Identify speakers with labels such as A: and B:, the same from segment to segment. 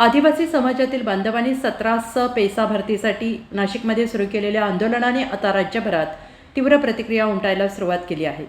A: आदिवासी समाजातील बांधवांनी सतरा स भरतीसाठी नाशिकमध्ये सुरू केलेल्या आंदोलनाने आता राज्यभरात तीव्र प्रतिक्रिया उमटायला सुरुवात केली आहे.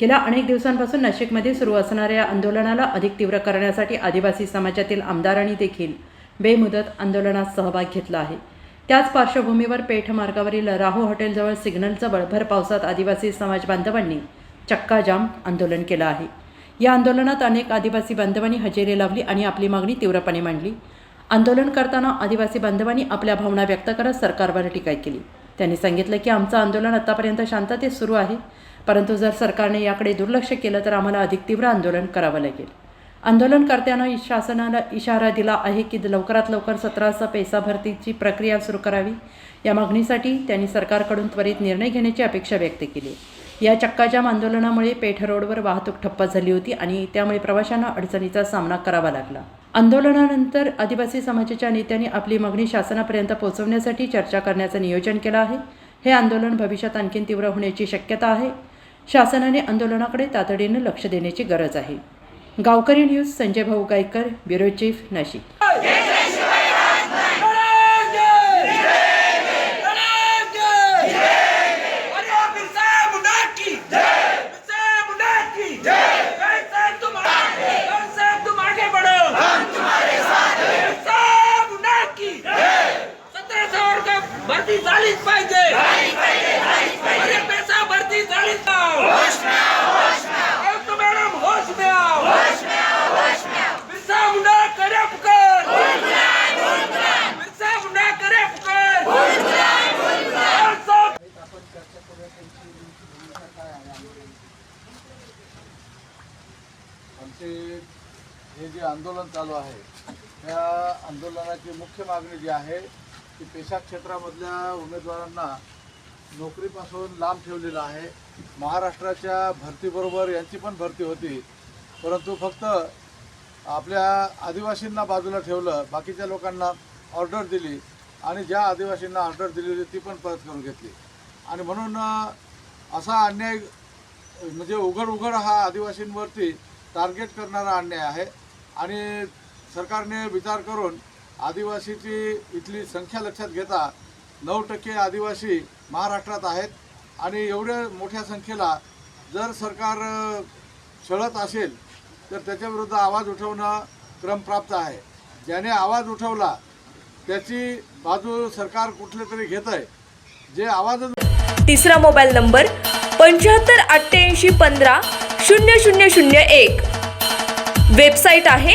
A: गेल्या अनेक दिवसांपासून नाशिकमध्ये सुरू असणाऱ्या या आंदोलनाला अधिक तीव्र करण्यासाठी आदिवासी समाजातील आमदारांनी देखील बेमुदत आंदोलनात सहभाग घेतला आहे. त्याच पार्श्वभूमीवर पेठ मार्गावरील राहू हॉटेलजवळ सिग्नलजवळ भर पावसात आदिवासी समाज बांधवांनी चक्काजाम आंदोलन केलं आहे. या आंदोलनात अनेक आदिवासी बांधवांनी हजेरी लावली आणि आपली मागणी तीव्रपणे मांडली. आंदोलन करताना आदिवासी बांधवांनी आपल्या भावना व्यक्त करत सरकारवर टीका केली. त्यांनी सांगितलं की आमचं आंदोलन आतापर्यंत शांततेत सुरू आहे. परंतु जर सरकारने याकडे दुर्लक्ष केलं तर आम्हाला अधिक तीव्र आंदोलन करावं लागेल. आंदोलनकर्त्यांना शासनाला इशारा दिला आहे की लवकरात लवकर सतराचा पैसा भरतीची प्रक्रिया सुरू करावी. या मागणीसाठी त्यांनी सरकारकडून त्वरित निर्णय घेण्याची अपेक्षा व्यक्त केली. या चक्काजाम आंदोलनामुळे पेठ रोडवर वाहतूक ठप्प झाली होती आणि त्यामुळे प्रवाशांना अडचणीचा सामना करावा लागला. आंदोलनानंतर आदिवासी समाजाच्या नेत्यांनी आपली मागणी शासनापर्यंत पोहोचवण्यासाठी चर्चा करण्याचं नियोजन केलं आहे. हे आंदोलन भविष्यात आणखीन तीव्र होण्याची शक्यता आहे. शासनाने आंदोलनाकडे तातडीनं लक्ष देण्याची गरज आहे. गावकरी न्यूज संजय भाऊ गायकर ब्युरो चीफ नाशिक.
B: भरती झालीच पाहिजे. पैसा भरती झालीच मॅडम होश मिळाव. बिरसा मुंडा करे पुकार बिरसा मुंडा करे पुकार
C: आमचे हे जे आंदोलन चालू आहे त्या आंदोलनाची मुख्य मागणी जी आहे की पेशा क्षेत्रामधल्या उमेदवारांना नोकरीपासून लांब ठेवलेला आहे. महाराष्ट्राच्या भरतीबरोबर यांची पण भरती होती. परंतु फक्त आपल्या आदिवासींना बाजूला ठेवलं बाकीच्या लोकांना ऑर्डर दिली आणि ज्या आदिवासींना ऑर्डर दिली होती ती पण परत करून घेतली. आणि म्हणून असा अन्याय म्हणजे उघड उघड हा आदिवासींवरती टार्गेट करणारा अन्याय आहे. आणि सरकारने विचार करून आदिवासीची इथली संख्या लक्षात घेता नऊ टक्के आदिवासी महाराष्ट्रात आहेत आणि एवढ्या मोठ्या संख्येला जर सरकार छळत असेल तर त्याच्याविरुद्ध आवाज उठवणं क्रमप्राप्त आहे. ज्याने आवाज उठवला त्याची बाजू सरकार कुठले तरी घेत आहे जे आवाज
D: तिसरा मोबाईल नंबर पंच्याहत्तर अठ्ठ्याऐंशी पंधरा शून्य शून्य शून्य एक. वेबसाईट आहे